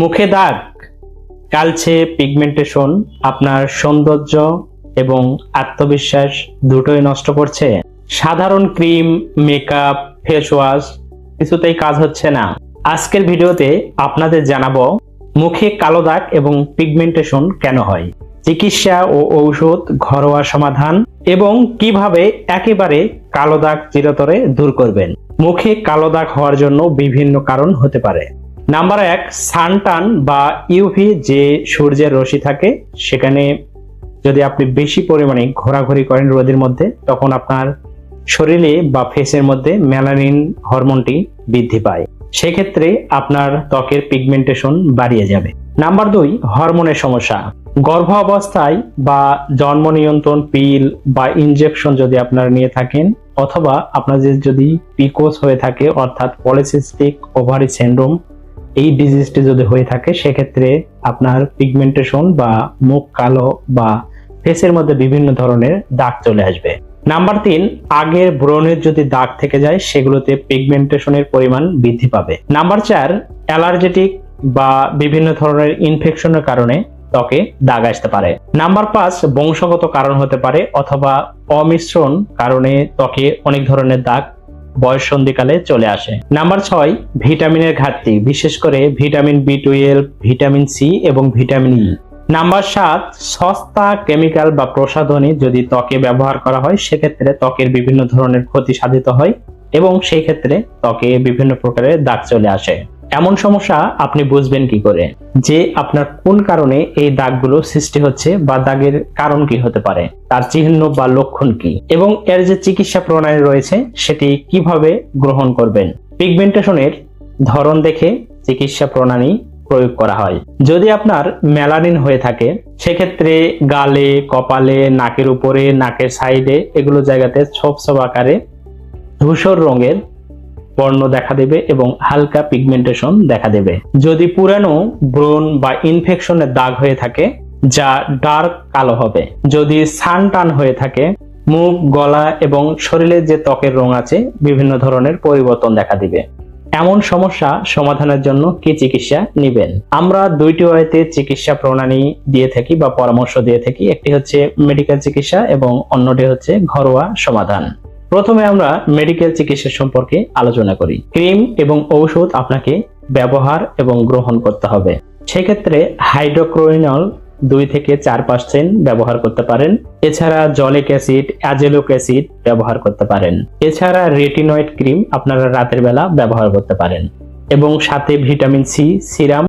মুখে দাগ, কালচে পিগমেন্টেশন আপনার সৌন্দর্য এবং আত্মবিশ্বাস দুটোই নষ্ট করছে। সাধারণ ক্রিম মেকআপ ফেস ওয়াশ কিছুতেই কাজ হচ্ছে না। আজকের ভিডিওতে আপনাদের জানাব মুখে কালো দাগ এবং পিগমেন্টেশন কেন হয়, চিকিৎসা ও ঔষধ ঘরোয়া সমাধান এবং কীভাবে একেবারে কালো দাগ চিরতরে দূর করবেন। মুখে কালো দাগ হওয়ার জন্য বিভিন্ন কারণ হতে পারে। নাম্বার এক, সানটান বা ইউভি যে সূর্যের রশ্মি থাকে, সেখানে যদি আপনি বেশি পরিমাণে ঘোরাঘুরি করেন রোদের মধ্যে, তখন আপনার শরীরে বা ফেসের মধ্যে মেলানিন হরমোনটি বৃদ্ধি পায়। সেক্ষেত্রে আপনার ত্বকের পিগমেন্টেশন বাড়িয়ে যাবে। নাম্বার দুই, হরমোনের সমস্যা। গর্ভ অবস্থায় বা জন্ম নিয়ন্ত্রণ পিল বা ইনজেকশন যদি আপনারা নিয়ে থাকেন, অথবা আপনাদের যদি পিকোস হয়ে থাকে, অর্থাৎ পলিসিস্টিক ওভারি সিন্ড্রোম এই ডিজিজটি যদি হয়ে থাকে, সেক্ষেত্রে আপনার পিগমেন্টেশন বা মুখ কালো বা ফেসের মধ্যে বিভিন্ন ধরনের দাগ চলে আসবে। নাম্বার তিন, আগের ব্রণের যদি দাগ থেকে যায়, সেগুলোতে পিগমেন্টেশনের পরিমাণ বৃদ্ধি পাবে। নাম্বার চার অ্যালার্জেটিক বা বিভিন্ন ধরনের ইনফেকশনের কারণে ত্বকে দাগ আসতে পারে। নাম্বার পাঁচ, বংশগত কারণ হতে পারে অথবা অমিশ্রণ কারণে ত্বকে অনেক ধরনের দাগ বয়স সন্ধিকালে চলে আসে। নাম্বার ছয়, ভিটামিনের ঘাটতি, বিশেষ করে ভিটামিন বি ভিটামিন সি এবং ভিটামিন ই। নাম্বার সাত, সস্তা কেমিক্যাল বা প্রসাধনী যদি ত্বকে ব্যবহার করা হয়, সেক্ষেত্রে ত্বকের বিভিন্ন ধরনের ক্ষতি সাধিত হয় এবং সেই ক্ষেত্রে ত্বকে বিভিন্ন প্রকারের দাগ চলে আসে। এমন সমস্যা আপনি বুঝবেন কি করে? যে আপনার কোন কারণে এই দাগগুলো সৃষ্টি হচ্ছে বা দাগের কারণ কি হতে পারে? তার চিহ্ন বা লক্ষণ কি? এবং এর যে চিকিৎসা প্রণালী রয়েছে, সেটি কীভাবে গ্রহণ করবেন? পিগমেন্টেশনের ধরন দেখে চিকিৎসা প্রণালী প্রয়োগ করা হয়। যদি আপনার মেলানিন হয়ে থাকে, সেক্ষেত্রে গালে, কপালে, নাকের উপরে, নাকের সাইডে, এগুলো জায়গাতে ছোপ ছোপ আকারে ধূসর রঙের বর্ণ দেখা দেবে এবং হালকা পিগমেন্টেশন দেখা দেবে। যদি পুরানো ব্রণ বা ইনফেকশনের দাগ হয়ে থাকে, যা ডার্ক কালো হবে। যদি সান টান হয়ে থাকে, মুখ, গলা এবং শরীরের যে ত্বকের রং আছে, বিভিন্ন ধরনের পরিবর্তন দেখা দিবে। এমন সমস্যা সমাধানের জন্য কি চিকিৎসা নেবেন? আমরা দুইটি ওয়েতে চিকিৎসা প্রণালী দিয়ে থাকি বা পরামর্শ দিয়ে থাকি। একটি হচ্ছে মেডিকেল চিকিৎসা এবং অন্যটি হচ্ছে ঘরোয়া সমাধান। প্রথমে আমরা মেডিকেল চিকিৎসা সম্পর্কে আলোচনা করি। ক্রিম এবং ঔষধ আপনাকে ব্যবহার এবং গ্রহণ করতে হবে। সেক্ষেত্রে হাইড্রোক্লোরিনল দুই থেকে চার পার্সেন্ট ব্যবহার করতে পারেন। এছাড়া জলিক অ্যাসিড অ্যাজেলোক অ্যাসিড ব্যবহার করতে পারেন। এছাড়া রেটিনয়েড ক্রিম আপনারা রাতের বেলা ব্যবহার করতে পারেন। এবং সাথে ভিটামিন সি সিরাম